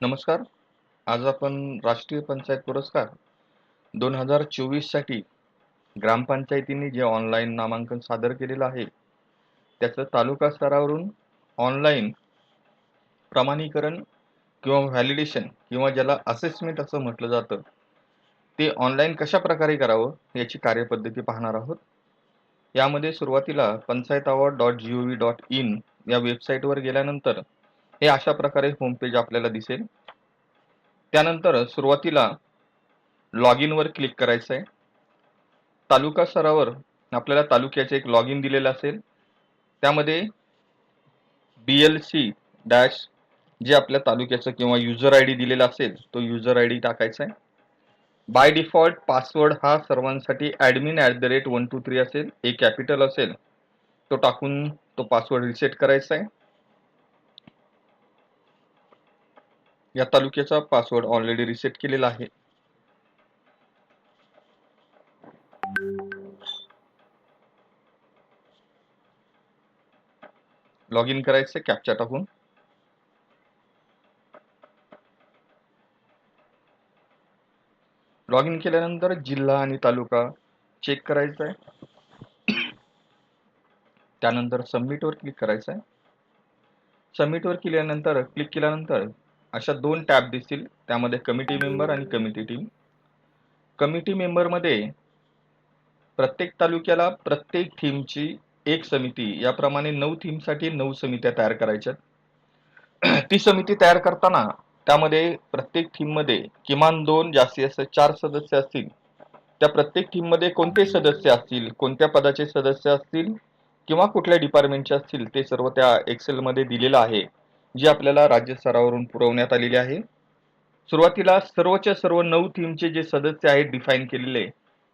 नमस्कार. आज आपण राष्ट्रीय पंचायत पुरस्कार दोन हजार चोवीससाठी ग्रामपंचायतींनी जे ऑनलाईन नामांकन सादर केलेलं आहे त्याचं तालुका स्तरावरून ऑनलाईन प्रमाणीकरण किंवा व्हॅलिडेशन किंवा ज्याला असेसमेंट असं म्हटलं जातं ते ऑनलाईन कशा प्रकारे करावं याची कार्यपद्धती पाहणार आहोत. यामध्ये सुरुवातीला panchayat award dot G O V dot in या वेबसाईटवर गेल्यानंतर हे अशा प्रकारे होमपेज आपल्याला दिसेल. त्यानंतर सुरुवातीला लॉग इनवर क्लिक करायचं आहे तालुका स्तरावर आपल्याला तालुक्याचे एक लॉग इन दिलेलं असेल. त्यामध्ये बी एल सी डॅश जे आपल्या तालुक्याचं किंवा युजर आय डी दिलेला असेल तो युजर आय डी टाकायचा आहे बाय डिफॉल्ट पासवर्ड हा सर्वांसाठी admin at the rate one two three असेल ए कॅपिटल असेल तो टाकून तो पासवर्ड रिसेट करायचा आहे या तालुक्याचा पासवर्ड ऑलरेडी रिसेट केलेला आहे. लॉग इन करायचं कॅपचा टाकून. लॉग इन केल्यानंतर जिल्हा आणि तालुका चेक करायचा आहे त्यानंतर सबमिटवर क्लिक करायचं आहे सबमिटवर केल्यानंतर क्लिक केल्यानंतर अशा दोन टॅब दिसतील. त्यामध्ये कमिटी मेंबर आणि कमिटी टीम कमिटी मेंबरमध्ये प्रत्येक तालुक्याला प्रत्येक थीमची एक समिती याप्रमाणे नऊ थीमसाठी नऊ समित्या तयार करायच्या ती समिती तयार करताना त्यामध्ये प्रत्येक थीममध्ये किमान दोन जास्तीत जास्त चार सदस्य असतील. त्या प्रत्येक टीममध्ये कोणते सदस्य असतील कोणत्या पदाचे सदस्य असतील किंवा कुठल्या डिपार्टमेंटचे असतील ते सर्व त्या एक्सेलमध्ये दिलेलं आहे. जी आपल्याला राज्य स्तरावरून पुरवण्यात आलेली आहे. सुरुवातीला सर्वच्या सर्व नऊ थीमचे जे सदस्य आहेत डिफाईन केलेले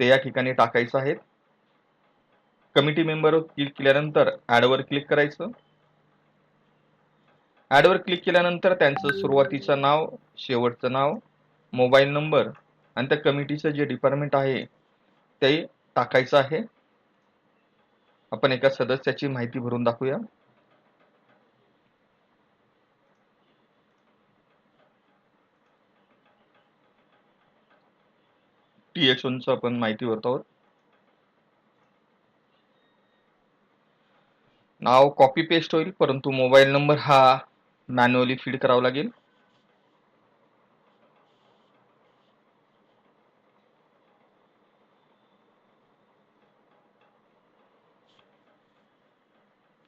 ते या ठिकाणी टाकायचं आहेत. कमिटी मेंबरवर क्लिक केल्यानंतर ॲडवर क्लिक करायचं. ॲडवर क्लिक केल्यानंतर त्यांचं सुरुवातीचं नाव शेवटचं नाव मोबाईल नंबर आणि त्या कमिटीचं जे डिपार्टमेंट आहे ते टाकायचं आहे. आपण एका सदस्याची माहिती भरून दाखवूया. टी आपण माहिती भरतो आहोत. नाव कॉपी पेस्ट होईल परंतु मोबाईल नंबर हा मॅन्युअली फीड करावा लागेल.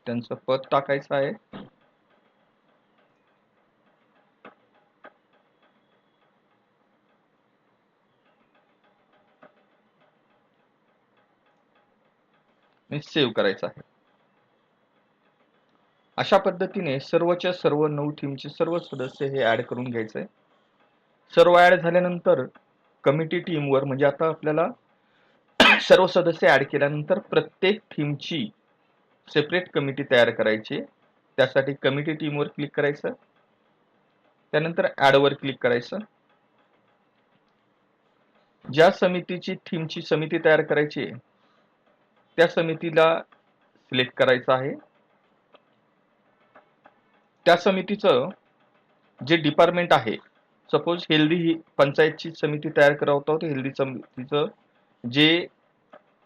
त्यांचं पद टाकायचं आहे. मी सेव्ह करायचं आहे. अशा पद्धतीने सर्वच्या सर्व नऊ टीमचे सर्व सदस्य हे ऍड करून घ्यायचे. सर्व ऍड झाल्यानंतर कमिटी टीमवर म्हणजे आता आपल्याला सर्व सदस्य ऍड केल्यानंतर प्रत्येक थीमची सेपरेट कमिटी तयार करायची. त्यासाठी कमिटी टीमवर क्लिक करायचं. त्यानंतर ॲडवर क्लिक करायचं. ज्या समितीची थीमची समिती तयार करायची आहे त्या समितीला सिलेक्ट करायचं आहे. त्या समितीचं जे डिपार्टमेंट आहे सपोज हेल्दी ही पंचायतची समिती तयार करावत आहोत हेल्दी समितीचं जे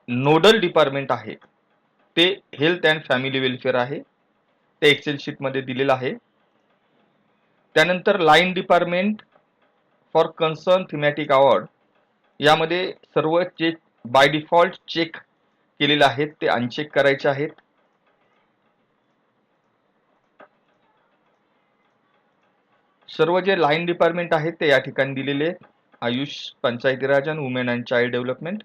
नोडल डिपार्टमेंट आहे ते हेल्थ अँड फॅमिली वेलफेअर आहे ते एक्सेल शीटमध्ये दिलेलं आहे. त्यानंतर line department for concern thematic award यामध्ये सर्व चेक बाय डिफॉल्ट चेक केलेले आहेत ते अनचेक करायचे आहेत. सर्व जे लाईन डिपार्टमेंट आहेत ते या ठिकाणी दिलेले आयुष पंचायती राज आणि वुमेन अँड चाइल्ड डेव्हलपमेंट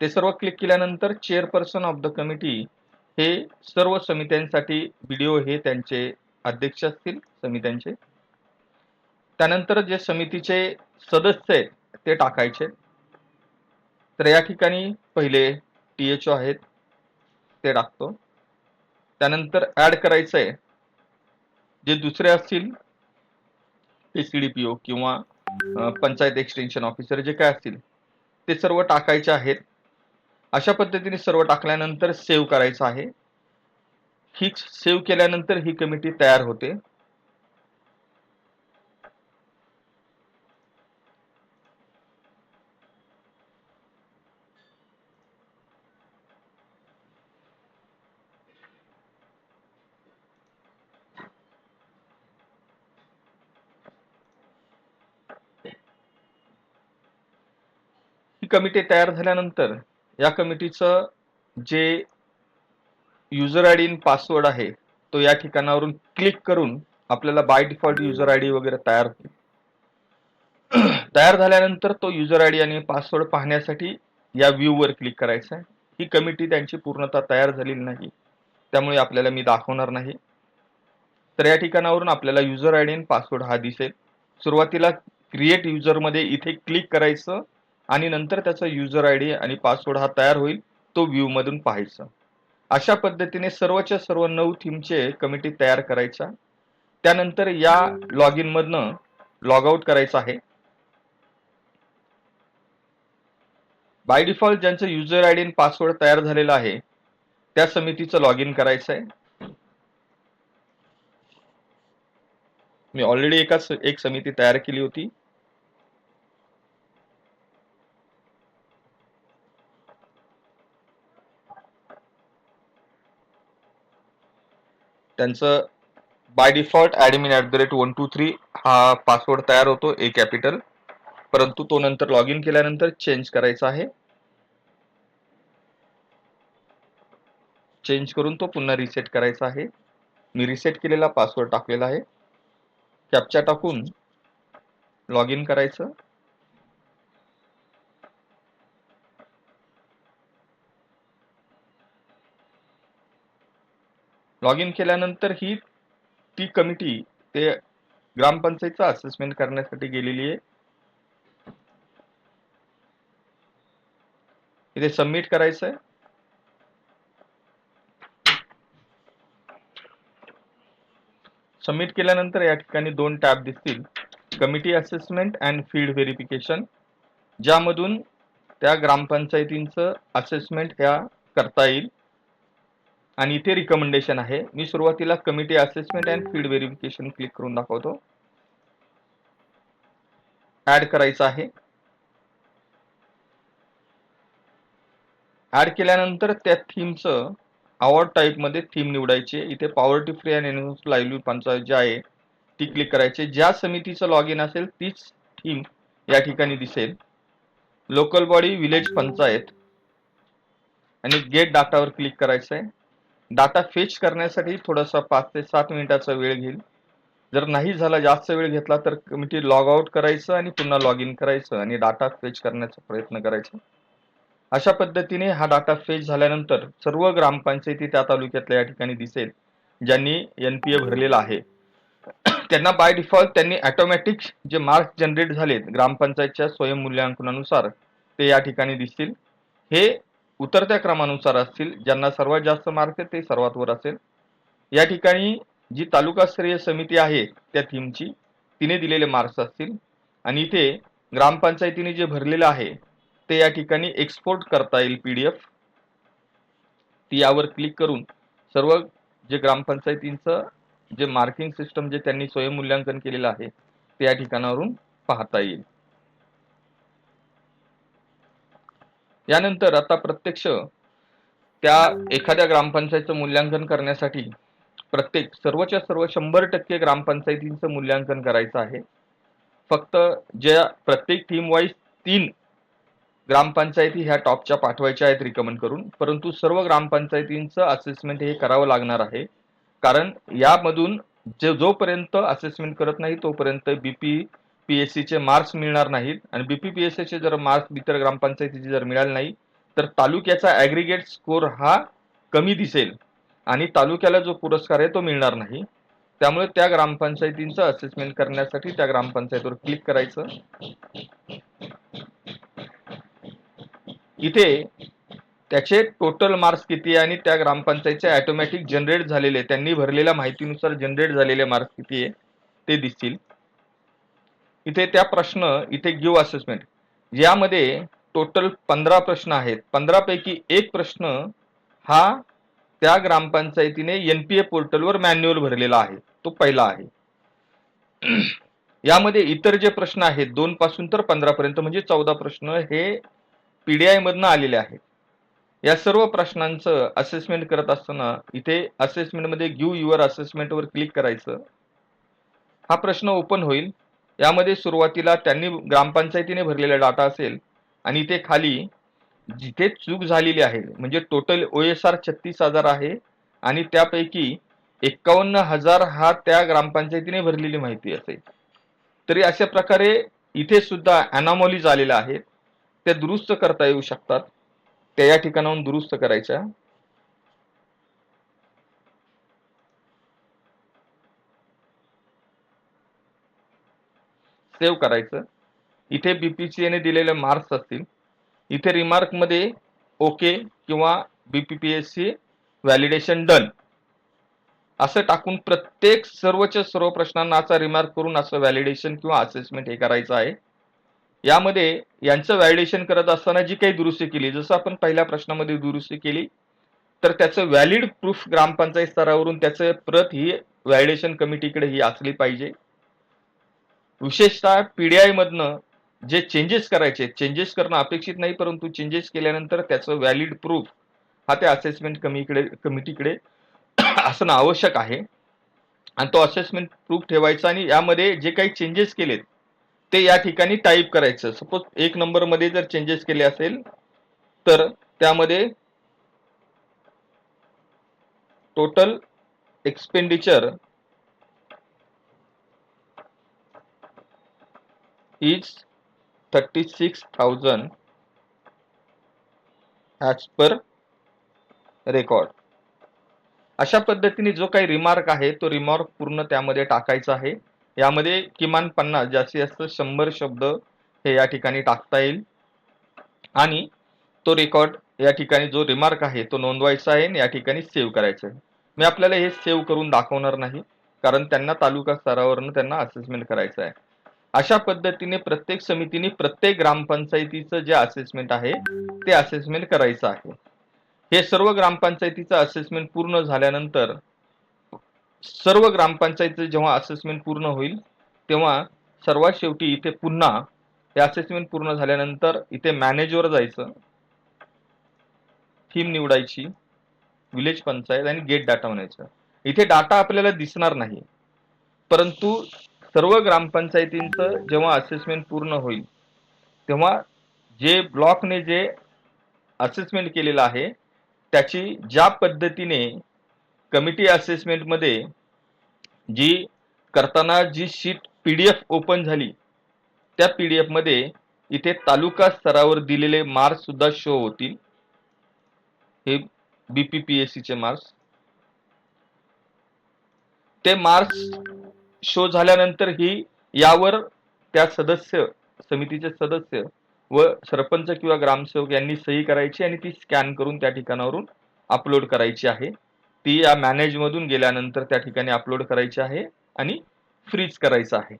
ते सर्व क्लिक केल्यानंतर चेअरपर्सन ऑफ द कमिटी हे सर्व समित्यांसाठी व्हिडिओ हे त्यांचे अध्यक्ष असतील समित्यांचे. त्यानंतर जे समितीचे सदस्य आहेत ते टाकायचे. तर या ठिकाणी पहिले टी एच ओ आहेत ते टाकतो. त्यानंतर ऍड करायचं आहे जे दुसरे असतील एच डी पी ओ किंवा पंचायत एक्सटेन्शन ऑफिसर जे काय असतील ते सर्व टाकायचे आहेत. अशा पद्धतीने सर्व टाकल्यानंतर सेव्ह करायचं आहे. ही सेव्ह केल्यानंतर ही कमिटी तयार होते. कमिटी तयार झाल्यानंतर या कमिटीचं जे युजर आय डी पासवर्ड आहे तो या ठिकाणावरून क्लिक करून आपल्याला by default user I D वगैरे तयार होईल तयार झाल्यानंतर तो युजर आय डी आणि पासवर्ड पाहण्यासाठी या व्ह्यूवर क्लिक करायचं आहे. ही कमिटी त्यांची पूर्णतः तयार झालेली नाही. त्यामुळे आपल्याला मी दाखवणार नाही. तर या ठिकाणावरून आपल्याला युजर आय डी आणि पासवर्ड हा दिसेल. सुरुवातीला क्रिएट युजरमध्ये इथे क्लिक करायचं. आणि नंतर त्याचा युजर आय डी आणि पासवर्ड हा तयार होईल तो व्ह्यू मधून पाहायचा. अशा पद्धतीने सर्वच्या सर्व नऊ थीमचे कमिटी तयार करायच्या त्यानंतर या लॉग इन मधन लॉग आउट करायचं आहे. बाय डिफॉल्ट ज्यांचं युजर आय डी आणि पासवर्ड तयार झालेला आहे त्या समितीचं लॉग इन करायचं आहे. मी ऑलरेडी एका एक समिती तयार केली होती. त्यांचं by default admin at the rate one two three हा पासवर्ड तयार होतो ए कॅपिटल परंतु तो नंतर लॉग इन केल्यानंतर चेंज करायचा आहे. चेंज करून तो पुन्हा रिसेट करायचा आहे. मी रिसेट केलेला पासवर्ड टाकलेला आहे. कॅपचा टाकून लॉग इन करायचं. लॉग इन केल्यानंतर ही ती कमिटी ते ग्रामपंचायतचं असेसमेंट करण्यासाठी गेलेली आहे. इथे सबमिट करायचं आहे. सबमिट केल्यानंतर या ठिकाणी दोन टॅब दिसतील. Committee assessment and field verification ज्यामधून त्या ग्रामपंचायतींचं असेसमेंट ह्या करता येईल. आणि इथे रिकमेंडेशन आहे. मी सुरुवातीला committee assessment and field verification click करून दाखवतो. ऍड करायचं आहे. ऍड केल्यानंतर त्या थीमचं अवॉर्ड टाईपमध्ये थीम निवडायची. इथे poverty free and lively panchayat जे आहे ती क्लिक करायची. ज्या समितीचं लॉग इन असेल तीच थीम या ठिकाणी दिसेल. Local body village panchayat. आणि गेट डाटावर क्लिक करायचं आहे डाटा फेच करण्यासाठी थोडासा पाच ते सात मिनिटाचा वेळ घेईल. जर नाही झाला जास्त वेळ घेतला तर कमिटी लॉग आउट करायचं आणि पुन्हा लॉग इन करायचं आणि डाटा फेच करण्याचा प्रयत्न करायचा. अशा पद्धतीने हा डाटा फेच झाल्यानंतर सर्व ग्रामपंचायती त्या तालुक्यातल्या या ठिकाणी दिसेल ज्यांनी एनपीए भरलेला आहे. त्यांना बाय डिफॉल्ट त्यांनी ऑटोमॅटिक जे मार्क्स जनरेट झालेत ग्रामपंचायतच्या स्वयंमूल्यांकनानुसार ते या ठिकाणी दिसतील. हे उतरत्या क्रमानुसार असतील ज्यांना सर्वात जास्त मार्क ते सर्वात वर असेल. या ठिकाणी जी तालुकास्तरीय समिती आहे त्या थीमची तिने दिलेले मार्क्स असतील. आणि इथे ग्रामपंचायतीने जे भरलेलं आहे ते या ठिकाणी एक्सपोर्ट करता येईल पी डी एफ ती यावर क्लिक करून सर्व जे ग्रामपंचायतींचं जे मार्किंग सिस्टम जे त्यांनी स्वयंमूल्यांकन केलेलं आहे ते या ठिकाणावरून पाहता येईल. यानंतर आता प्रत्यक्ष त्या एखाद्या ग्रामपंचायतचं मूल्यांकन करण्यासाठी प्रत्येक सर्वच्या सर्व शंभर टक्के ग्रामपंचायतींचं मूल्यांकन करायचं आहे. फक्त ज्या प्रत्येक टीम वाईज तीन ग्रामपंचायती ह्या टॉपच्या पाठवायच्या आहेत रिकमेंड करून परंतु सर्व ग्रामपंचायतींचं असेसमेंट हे करावं लागणार आहे. कारण यामधून जे जोपर्यंत असेसमेंट करत नाही तोपर्यंत बीपी पीएससीचे मार्क्स मिळणार नाहीत. आणि बीपीपीएससीचे जर मार्क्स इतर ग्रामपंचायतीचे जर मिळाले नाही तर तालुक्याचा ऍग्रिगेट स्कोर हा कमी दिसेल. आणि तालुक्याला जो पुरस्कार आहे तो मिळणार नाही. त्यामुळे त्या ग्रामपंचायतींचं असेसमेंट करण्यासाठी त्या ग्रामपंचायतीवर क्लिक करायचं. इथे त्याचे टोटल मार्क्स किती आहे आणि त्या ग्रामपंचायतचे ॲटोमॅटिक जनरेट झालेले त्यांनी भरलेल्या माहितीनुसार जनरेट झालेले मार्क्स किती आहे ते दिसतील. इथे त्या प्रश्न इथे गिव असेसमेंट यामध्ये टोटल पंधरा प्रश्न आहेत. पंधरा पैकी एक प्रश्न हा त्या ग्रामपंचायतीने एनपीए पोर्टलवर मॅन्युअल भरलेला आहे. तो पहिला आहे. यामध्ये इतर जे प्रश्न आहेत दोन पासून तर पंधरा पर्यंत म्हणजे चौदा प्रश्न हे पीडीआय मधनं आलेले आहेत. या सर्व प्रश्नांचं असेसमेंट करत असताना इथे असेसमेंटमध्ये गिव्ह युअर असेसमेंटवर क्लिक करायचं. हा प्रश्न ओपन होईल. यामध्ये सुरुवातीला त्यांनी ग्रामपंचायतीने भरलेला डाटा असेल आणि इथे खाली जिथे चूक झालेली आहे म्हणजे टोटल ओ एस आर छत्तीस हजार आहे आणि त्यापैकी एकावन्न हजार हा त्या ग्रामपंचायतीने भरलेली माहिती असेल. तरी अशा प्रकारे इथे सुद्धा अनॉमॉलीज आलेल्या आहेत. त्या दुरुस्त करता येऊ शकतात. त्या या ठिकाणाहून दुरुस्त करायच्या. सेव्ह करायचं. इथे बीपीसीएने दिलेले मार्क्स असतील. इथे रिमार्कमध्ये ओके किंवा बीपीपीएससी व्हॅलिडेशन डन असं टाकून प्रत्येक सर्वच्या सर्व प्रश्नांना असा रिमार्क करून असं व्हॅलिडेशन किंवा असेसमेंट हे करायचं आहे. यामध्ये यांचं व्हॅलिडेशन करत असताना जी काही दुरुस्ती केली जसं आपण पहिल्या प्रश्नामध्ये दुरुस्ती केली तर त्याचं व्हॅलिड प्रूफ ग्रामपंचायत स्तरावरून त्याचं प्रत ही व्हॅलिडेशन कमिटीकडे ही असली पाहिजे. विशेषतः पीडीआय मधनं जे चेंजेस करायचे चेंजेस करणं अपेक्षित नाही परंतु चेंजेस केल्यानंतर त्याचं व्हॅलिड प्रूफ हा त्या असेसमेंट कमीकडे कमिटीकडे असणं आवश्यक आहे. आणि तो असेसमेंट प्रूफ ठेवायचा आणि यामध्ये जे काही चेंजेस केलेत ते या ठिकाणी टाईप करायचं. सपोज एक नंबरमध्ये जर चेंजेस केले असेल तर त्यामध्ये total expenditure is thirty six thousand as per record अशा पद्धतीने जो काही रिमार्क आहे तो रिमार्क पूर्ण त्यामध्ये टाकायचा आहे. यामध्ये किमान पन्नास जास्तीत जास्त शंभर शब्द हे या ठिकाणी टाकता येईल. आणि तो रेकॉर्ड या ठिकाणी जो रिमार्क आहे तो नोंदवायचा आहे आणि या ठिकाणी सेव्ह करायचा आहे. मी आपल्याला हे सेव्ह करून दाखवणार नाही कारण त्यांना तालुका स्तरावरनं त्यांना असेसमेंट करायचं आहे. अशा पद्धतीने प्रत्येक समितीने प्रत्येक ग्रामपंचायतीचं जे असेसमेंट आहे ते असेसमेंट करायचं आहे. हे सर्व ग्रामपंचायतीचं असेसमेंट पूर्ण झाल्यानंतर सर्व ग्रामपंचायतीचं जेव्हा असेसमेंट पूर्ण होईल तेव्हा सर्वात शेवटी इथे पुन्हा हे असेसमेंट पूर्ण झाल्यानंतर इथे मॅनेजवर जायचं. थीम निवडायची विलेज पंचायत आणि गेट डाटा म्हणायचं. इथे डाटा आपल्याला दिसणार नाही. परंतु सर्व ग्रामपंचायतींचं जेव्हा असेसमेंट पूर्ण होईल तेव्हा जे ब्लॉकने जे असेसमेंट केलेलं आहे त्याची ज्या पद्धतीने कमिटी असेसमेंटमध्ये जी करताना जी sheet P D F open झाली त्या पी डी एफमध्ये इथे तालुका स्तरावर दिलेले मार्क्स सुद्धा शो होतील. हे बीपीपीएससी चे मार्क्स ते मार्क्स शो झाल्यानंतर ही यावर त्या सदस्य समितीचे सदस्य व सरपंच किंवा ग्रामसेवक यांनी सही करायची आणि ती स्कॅन करून त्या ठिकाणावरून अपलोड करायची आहे. ती या मॅनेज मधून गेल्यानंतर त्या ठिकाणी अपलोड करायची आहे आणि फ्रीज करायचं आहे.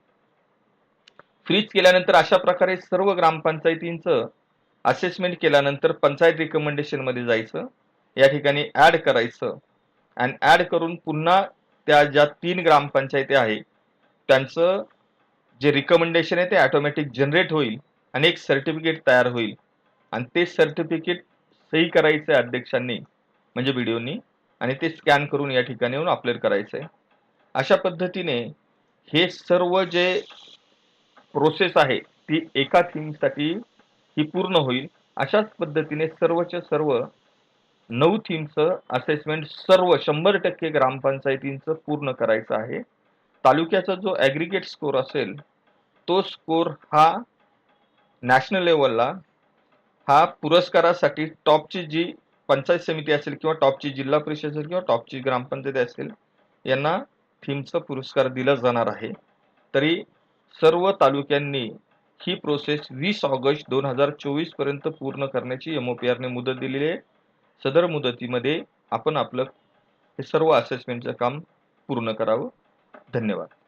फ्रीज केल्यानंतर अशा प्रकारे सर्व ग्रामपंचायतींचं असेसमेंट केल्यानंतर पंचायत रिकमेंडेशनमध्ये जायचं या ठिकाणी ऍड करायचं. आणि ऍड करून पुन्हा त्या ज्या तीन ग्रामपंचायती आहे त्यांचं जे रिकमेंडेशन आहे ते ऑटोमॅटिक जनरेट होईल आणि एक सर्टिफिकेट तयार होईल. आणि ते सर्टिफिकेट सही करायचं आहे अध्यक्षांनी म्हणजे व्हिडिओनी आणि ते स्कॅन करून या ठिकाणी येऊन अपलोड करायचं आहे अशा पद्धतीने हे सर्व जे प्रोसेस आहे ती एका थीमसाठी ही पूर्ण होईल. अशाच पद्धतीने सर्वच्या सर्व नऊ थीमचं असेसमेंट सर्व शंभर टक्के ग्रामपंचायतींचं पूर्ण करायचं आहे. तालुक्याचा जो ॲग्रिगेट स्कोर असेल तो स्कोर हा नॅशनल लेवलला हा पुरस्कारासाठी टॉपची जी पंचायत समिती असेल किंवा टॉपची जिल्हा परिषद असेल किंवा टॉपची ग्रामपंचायत असेल यांना थीमचा पुरस्कार दिला जाणार आहे. तरी सर्व तालुक्यांनी ही प्रोसेस वीस ऑगस्ट दोन हजार चोवीसपर्यंत पूर्ण करण्याची एम ओ पी आरने मुदत दिलेली आहे. सदर मुदतीमध्ये आपण आपलं हे सर्व असेसमेंटचं काम पूर्ण करावं. धन्यवाद.